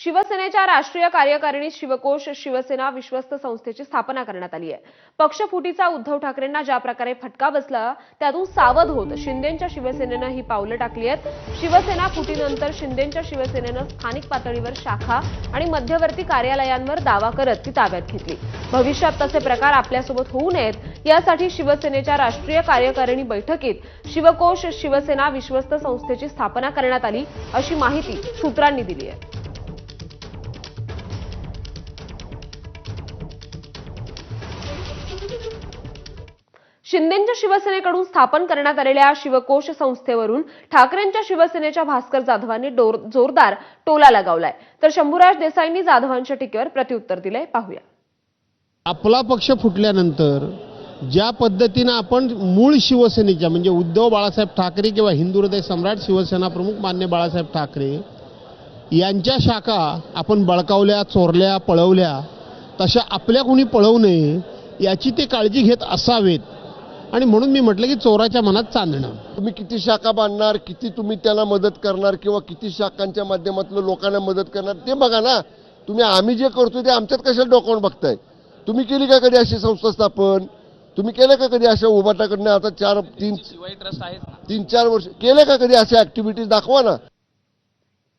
शिवसेनेच्या राष्ट्रीय कार्यकारिणीत शिवकोश शिवसेना विश्वस्त संस्थेची स्थापना करण्यात आली आहे. पक्षफुटीचा उद्धव ठाकरेंना ज्या प्रकारे फटका बसला त्यातून सावध होत शिंदेच्या शिवसेनेनं ही पावलं टाकली आहेत. शिवसेना फुटीनंतर शिंदेच्या शिवसेनेनं स्थानिक पातळीवर शाखा आणि मध्यवर्ती कार्यालयांवर दावा करत ती ताब्यात घेतली. भविष्यात तसे प्रकार आपल्यासोबत होऊ नयेत यासाठी शिवसेनेच्या राष्ट्रीय कार्यकारिणी बैठकीत शिवकोश शिवसेना विश्वस्त संस्थेची स्थापना करण्यात आली अशी माहिती सूत्रांनी दिली आहे. शिंदेच्या शिवसेनेकडून स्थापन करण्यात आलेल्या शिवकोश संस्थेवरून ठाकरेंच्या शिवसेनेच्या भास्कर जाधवांनी डोर- जोरदार टोला लगावलाय. तर शंभूराज देसाईंनी जाधवांच्या टीकेवर प्रत्युत्तर दिलंय. पाहूया. आपला पक्ष फुटल्यानंतर ज्या पद्धतीनं आपण मूळ शिवसेनेच्या म्हणजे उद्धव बाळासाहेब ठाकरे किंवा हिंदू हृदय सम्राट शिवसेना प्रमुख मान्य बाळासाहेब ठाकरे यांच्या शाखा आपण बळकावल्या चोरल्या पळवल्या तशा आपल्या कोणी पळवू नये याची ते काळजी घेत असावेत. आणि म्हणून मी म्हटलं की चोराच्या मनात चांदणं. तुम्ही किती शाखा बांधणार किती तुम्ही त्यांना मदत करणार किंवा किती शाखांच्या माध्यमातून लोकांना मदत करणार ते बघा ना. तुम्ही आम्ही जे करतो ते आमच्यात कशाला डोकावून बघताय? तुम्ही केली का कधी अशी संस्था स्थापन? तुम्ही केलं का कधी अशा उभाटाकडनं आता चार तीन तीन चार वर्ष केले का कधी अशा ऍक्टिव्हिटीज दाखवा ना.